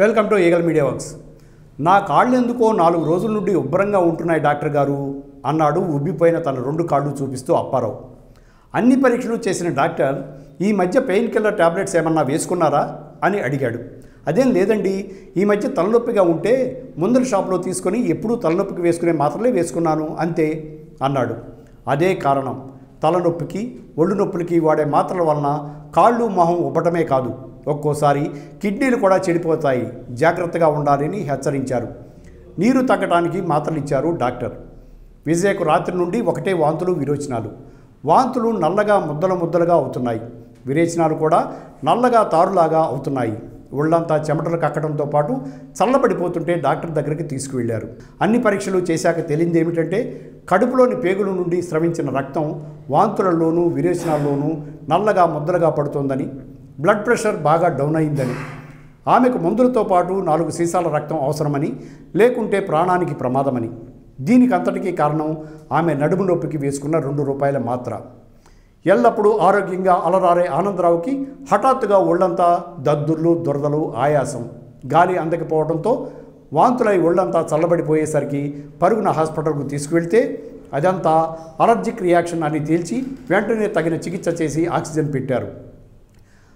Welcome to Eagle Media Works. నా కాళ్ళు ఎందుకో నాలుగు రోజుల నుండి ఉబ్బరంగా ఉంటున్నాయి డాక్టర్ గారు అన్నాడు ఉబ్బిపోయిన తన రెండు కాళ్ళు చూపిస్తూ అప్పారావు. అన్ని పరీక్షలు చేసిన డాక్టర్ ఈ మధ్య పెయిన్ కిల్లర్ టాబ్లెట్స్ ఏమన్నా వేసుకున్నారా అని అడిగాడు. అదేం లేదండి ఈ మధ్య తలనొప్పిగా ఉంటే ముందర షాప్లో తీసుకొని ఎప్పుడూ తలనొప్పికి వేసుకునే మాత్రలే వేసుకున్నాను అంతే అన్నాడు. అదే కారణం తలనొప్పికి ఒళ్ళు నొప్పులకి వాడే మాత్రల వలన కాళ్ళు మొహం ఉబ్బటమే కాదు. ఒక్కోసారి కిడ్నీలు కూడా చెడిపోతాయి. జాగ్రత్తగా ఉండాలని హెచ్చరించారు. నీరు తగ్గటానికి మాత్రలు ఇచ్చారు డాక్టర్. విజయకు రాత్రి నుండి ఒకటే వాంతులు విరోచనాలు. వాంతులు నల్లగా ముద్దల ముద్దలుగా అవుతున్నాయి. విరేచనాలు కూడా నల్లగా తారులాగా అవుతున్నాయి. ఒళ్ళంతా చెమటలు కక్కడంతో పాటు చల్లబడిపోతుంటే డాక్టర్ దగ్గరికి తీసుకువెళ్ళారు. అన్ని పరీక్షలు చేశాక తెలియంది ఏమిటంటే కడుపులోని పేగుల నుండి స్రవించిన రక్తం వాంతులలోనూ విరేచనాల్లోనూ నల్లగా ముద్దలుగా పడుతోందని బ్లడ్ ప్రెషర్ బాగా డౌన్ అయిందని. ఆమెకు మందులతో పాటు నాలుగు సీసాల రక్తం అవసరమని లేకుంటే ప్రాణానికి ప్రమాదమని. దీనికి అంతటికీ కారణం ఆమె నడుము నొప్పికి వేసుకున్న రెండు రూపాయల మాత్ర. ఎల్లప్పుడూ ఆరోగ్యంగా అలరారే ఆనందరావుకి హఠాత్తుగా ఒళ్ళంతా దద్దుర్లు దురదలు ఆయాసం. గాలి అందకపోవడంతో వాంతులై ఒళ్ళంతా చల్లబడిపోయేసరికి పరుగున హాస్పిటల్కు తీసుకువెళ్తే అదంతా అలర్జిక్ రియాక్షన్ అని తేల్చి వెంటనే తగిన చికిత్స చేసి ఆక్సిజన్ పెట్టారు.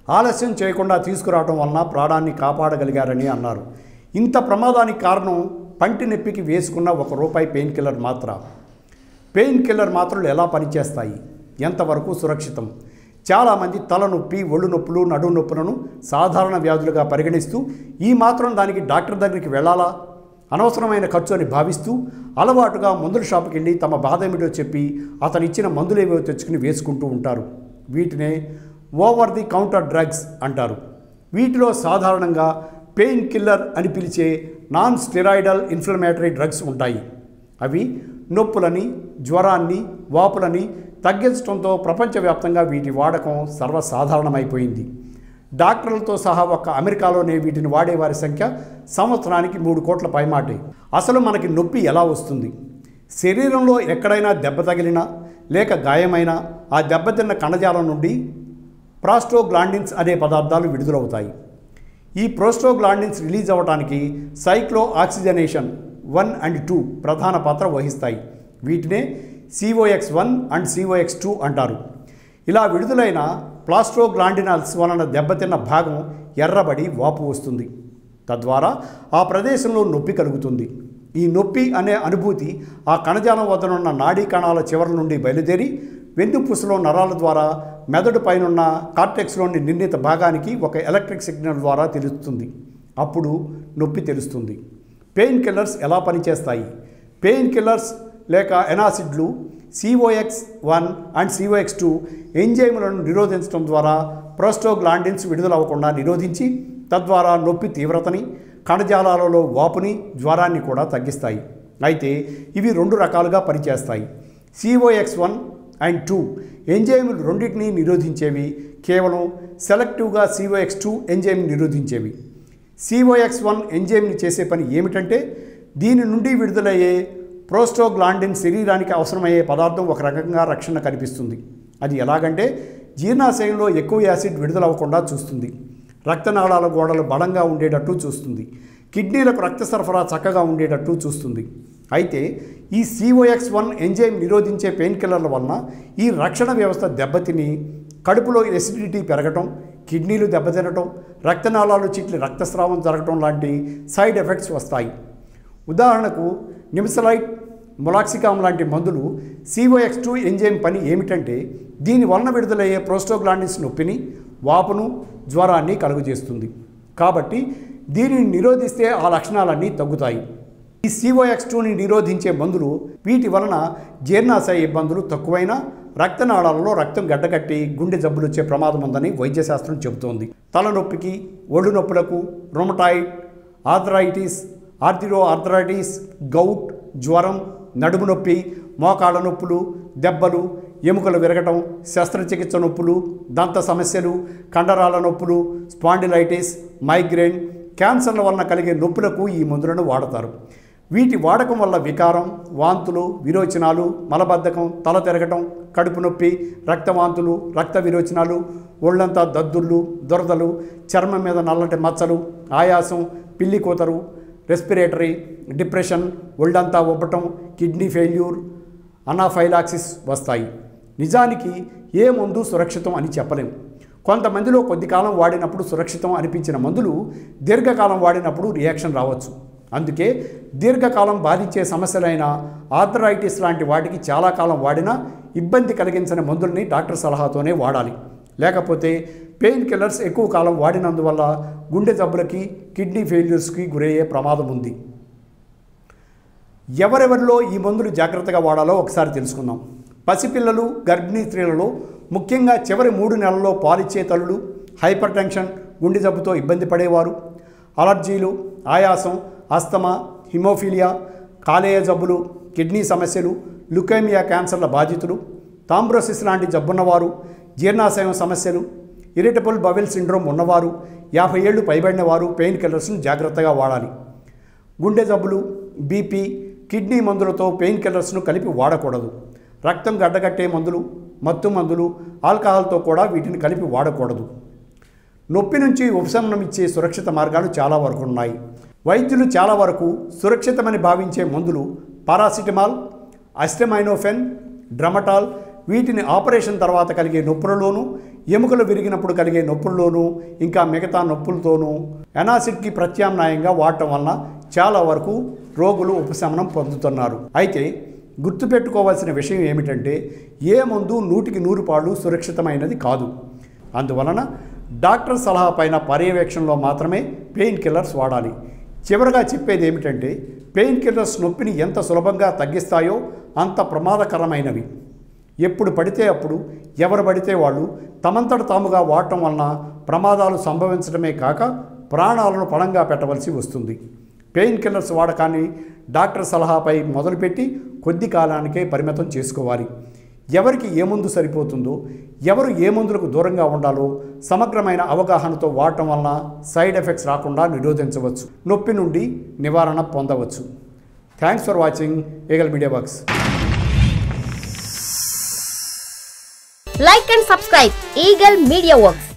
ఆలస్యం చేయకుండా తీసుకురావడం వలన ప్రాణాన్ని కాపాడగలిగారని అన్నారు. ఇంత ప్రమాదానికి కారణం పంటి నొప్పికి వేసుకున్న ఒక రూపాయి పెయిన్ కిల్లర్ మాత్ర. పెయిన్ కిల్లర్ మాత్రలు ఎలా పనిచేస్తాయి? ఎంతవరకు సురక్షితం? చాలామంది తలనొప్పి ఒళ్ళు నొప్పులు నడుము నొప్పులను సాధారణ వ్యాధులుగా పరిగణిస్తూ ఈ మాత్రం దానికి డాక్టర్ దగ్గరికి వెళ్ళాలా? అనవసరమైన ఖర్చు అని భావిస్తూ అలవాటుగా మందుల షాపుకి వెళ్ళి తమ బాధ ఏమిటో చెప్పి అతనిచ్చిన మందులేవో తెచ్చుకుని వేసుకుంటూ ఉంటారు. వీటినే ఓవర్ ది కౌంటర్ డ్రగ్స్ అంటారు. వీటిలో సాధారణంగా పెయిన్ కిల్లర్ అని పిలిచే నాన్ స్టెరాయిడల్ ఇన్ఫ్లమేటరీ డ్రగ్స్ ఉంటాయి. అవి నొప్పులని జ్వరాన్ని వాపులని తగ్గించడంతో ప్రపంచవ్యాప్తంగా వీటి వాడకం సర్వసాధారణమైపోయింది. డాక్టర్లతో సహా ఒక్క అమెరికాలోనే వీటిని వాడేవారి సంఖ్య సంవత్సరానికి మూడు కోట్ల పైమాటే. అసలు మనకి నొప్పి ఎలా వస్తుంది? శరీరంలో ఎక్కడైనా దెబ్బ తగిలినా లేక గాయమైనా ఆ దెబ్బతిన్న కణజాలం నుండి ప్రాస్టోగ్లాండిన్స్ అనే పదార్థాలు విడుదలవుతాయి. ఈ ప్రోస్టోగ్లాండిన్స్ రిలీజ్ అవ్వడానికి cyclo oxygenation one and two ప్రధాన పాత్ర వహిస్తాయి. వీటినే COX one and COX two అంటారు. ఇలా విడుదలైన ప్లాస్ట్రోగ్లాండినల్స్ వలన దెబ్బతిన్న భాగం ఎర్రబడి వాపు వస్తుంది. తద్వారా ఆ ప్రదేశంలో నొప్పి కలుగుతుంది. ఈ నొప్పి అనే అనుభూతి ఆ కణజాలం వద్దనున్న నాడీ కణాల చివరి నుండి బయలుదేరి వెన్నుపూసలో నరాల ద్వారా మెదడు పైనున్న కార్టెక్స్లోని నిర్ణీత భాగానికి ఒక ఎలక్ట్రిక్ సిగ్నల్ ద్వారా తెలుస్తుంది. అప్పుడు నొప్పి తెలుస్తుంది. పెయిన్ కిల్లర్స్ ఎలా పనిచేస్తాయి? పెయిన్ కిల్లర్స్ లేక ఎనాసిడ్లు COX one and COX two ఎంజైములను నిరోధించడం ద్వారా ప్రోస్టోగ్లాండిన్స్ విడుదలవ్వకుండా నిరోధించి తద్వారా నొప్పి తీవ్రతని కణజాలాలలో వాపుని జ్వరాన్ని కూడా తగ్గిస్తాయి. అయితే ఇవి రెండు రకాలుగా పనిచేస్తాయి. సిఓఎక్స్ వన్ అండ్ టూ ఎంజైములు రెండింటినీ నిరోధించేవి కేవలం సెలెక్టివ్గా సిఓఎక్స్ టూ ఎంజైమ్ నిరోధించేవి. సిఓఎక్స్ వన్ ఎంజైమ్ని చేసే పని ఏమిటంటే దీని నుండి విడుదలయ్యే ప్రోస్టోగ్లాండిన్ శరీరానికి అవసరమయ్యే పదార్థం ఒక రకంగా రక్షణ కనిపిస్తుంది. అది ఎలాగంటే జీర్ణాశయంలో ఎక్కువ యాసిడ్ విడుదలవ్వకుండా చూస్తుంది. రక్తనాళాల గోడలు బలంగా ఉండేటట్టు చూస్తుంది. కిడ్నీలకు రక్త సరఫరా చక్కగా ఉండేటట్టు చూస్తుంది. అయితే ఈ సిఓఎక్స్ వన్ ఎంజైమ్ నిరోధించే పెయిన్ కిల్లర్ల వలన ఈ రక్షణ వ్యవస్థ దెబ్బతిని కడుపులో ఎసిడిటీ పెరగటం కిడ్నీలు దెబ్బతినటం రక్తనాళాలు చిట్లి రక్తస్రావం జరగటం లాంటి సైడ్ ఎఫెక్ట్స్ వస్తాయి. ఉదాహరణకు నిమిసలైట్ మొలాక్సికామ్ లాంటి మందులు సిఓఎక్స్ టూ ఎంజైమ్ పని ఏమిటంటే దీని వలన విడుదలయ్యే ప్రోస్టోగ్లాండిన్స్ నొప్పిని వాపును జ్వరాన్ని కలుగజేస్తుంది. కాబట్టి దీనిని నిరోధిస్తే ఆ లక్షణాలన్నీ తగ్గుతాయి. ఈ సిఓఎక్స్ టూని నిరోధించే మందులు వీటి వలన జీర్ణాశయ ఇబ్బందులు తక్కువైనా రక్తనాళాలలో రక్తం గడ్డకట్టి గుండె జబ్బులు వచ్చే ప్రమాదం ఉందని వైద్యశాస్త్రం చెబుతోంది. తలనొప్పికి ఒళ్ళు నొప్పులకు రొమటాయిడ్ ఆర్థరైటిస్ ఆర్థిరో ఆర్థరైటిస్ గౌట్ జ్వరం నడుము నొప్పి మోకాళ్ళ నొప్పులు దెబ్బలు ఎముకలు విరగటం శస్త్రచికిత్స నొప్పులు దంత సమస్యలు కండరాల నొప్పులు స్పాండిలైటిస్ మైగ్రేన్ క్యాన్సర్ల వలన కలిగే నొప్పులకు ఈ మందులను వాడతారు. వీటి వాడకం వల్ల వికారం వాంతులు విరోచనాలు మలబద్ధకం తల తిరగటం కడుపు నొప్పి రక్తవాంతులు రక్త విరోచనాలు ఒళ్ళంతా దద్దుళ్ళు దురదలు చర్మం మీద నల్లటి మచ్చలు ఆయాసం పిల్లి కూతరు రెస్పిరేటరీ డిప్రెషన్ ఒళ్ళంతా ఉబ్బటం కిడ్నీ ఫెయిల్యూర్ అనాఫైలాక్సిస్ వస్తాయి. నిజానికి ఏ మందు సురక్షితం అని చెప్పలేం. కొంతమందిలో కొద్ది కాలం వాడినప్పుడు సురక్షితం అనిపించిన మందులు దీర్ఘకాలం వాడినప్పుడు రియాక్షన్ రావచ్చు. అందుకే దీర్ఘకాలం బాధించే సమస్యలైన ఆర్థరైటిస్ లాంటి వాటికి చాలా కాలం వాడినా ఇబ్బంది కలిగించని మందుల్ని డాక్టర్ సలహాతోనే వాడాలి. లేకపోతే పెయిన్ కిల్లర్స్ ఎక్కువ కాలం వాడినందువల్ల గుండె జబ్బులకి కిడ్నీ ఫెయిల్యూర్స్కి గురయ్యే ప్రమాదం ఉంది. ఎవరెవరిలో ఈ మందులు జాగ్రత్తగా వాడాలో ఒకసారి తెలుసుకుందాం. పసిపిల్లలు గర్భిణీ స్త్రీలలో ముఖ్యంగా చివరి మూడు నెలల్లో పాలిచ్చే తల్లులు హైపర్ టెన్షన్ గుండె జబ్బుతో ఇబ్బంది పడేవారు. అలర్జీలు ఆయాసం ఆస్తమా హిమోఫీలియా కాలేయ జబ్బులు కిడ్నీ సమస్యలు లుకేమియా క్యాన్సర్ల బాధితులు తాంబ్రోసిస్ లాంటి జబ్బున్నవారు జీర్ణాశయం సమస్యలు ఇరిటబుల్ బవెల్ సిండ్రోమ్ ఉన్నవారు యాభై ఏళ్ళు పైబడిన వారు పెయిన్ కిల్లర్స్ను జాగ్రత్తగా వాడాలి. గుండె జబ్బులు బీపీ కిడ్నీ మందులతో పెయిన్ కిల్లర్స్ను కలిపి వాడకూడదు. రక్తం గడ్డగట్టే మందులు మత్తు మందులు ఆల్కహాల్తో కూడా వీటిని కలిపి వాడకూడదు. నొప్పి నుంచి ఉపశమనం ఇచ్చే సురక్షిత మార్గాలు చాలా వరకు ఉన్నాయి. వైద్యులు చాలా వరకు సురక్షితమని భావించే మందులు పారాసిటమాల్ అస్టమైనోఫెన్ డ్రమటాల్ వీటిని ఆపరేషన్ తర్వాత కలిగే నొప్పులలోనూ ఎముకలు విరిగినప్పుడు కలిగే నొప్పుల్లోనూ ఇంకా మిగతా నొప్పులతోనూ ఎనాసిడ్కి ప్రత్యామ్నాయంగా వాడటం వలన చాలా వరకు రోగులు ఉపశమనం పొందుతున్నారు. అయితే గుర్తుపెట్టుకోవాల్సిన విషయం ఏమిటంటే ఏ మందు నూటికి నూరు పాళ్ళు సురక్షితమైనది కాదు. అందువలన డాక్టర్ సలహా పైన పర్యవేక్షణలో మాత్రమే పెయిన్ కిల్లర్స్ వాడాలి. చివరగా చెప్పేది ఏమిటంటే పెయిన్ కిల్లర్స్ నొప్పిని ఎంత సులభంగా తగ్గిస్తాయో అంత ప్రమాదకరమైనవి. ఎప్పుడు పడితే అప్పుడు ఎవరు పడితే వాళ్ళు తమంతట తాముగా వాడటం వలన ప్రమాదాలు సంభవించడమే కాక ప్రాణాలను పణంగా పెట్టవలసి వస్తుంది. పెయిన్ కిల్లర్స్ వాడకాన్ని డాక్టర్ సలహాపై మొదలుపెట్టి కొద్ది కాలానికే పరిమితం చేసుకోవాలి. ఎవరికి ఏ మందు సరిపోతుందో ఎవరు ఏ మందులకు దూరంగా ఉండాలో సమగ్రమైన అవగాహనతో వాడటం వలన సైడ్ ఎఫెక్ట్స్ రాకుండా నిరోధించవచ్చు. నొప్పి నుండి నివారణ పొందవచ్చు. Thanks for watching Eagle Media box like and subscribe Eagle Media Works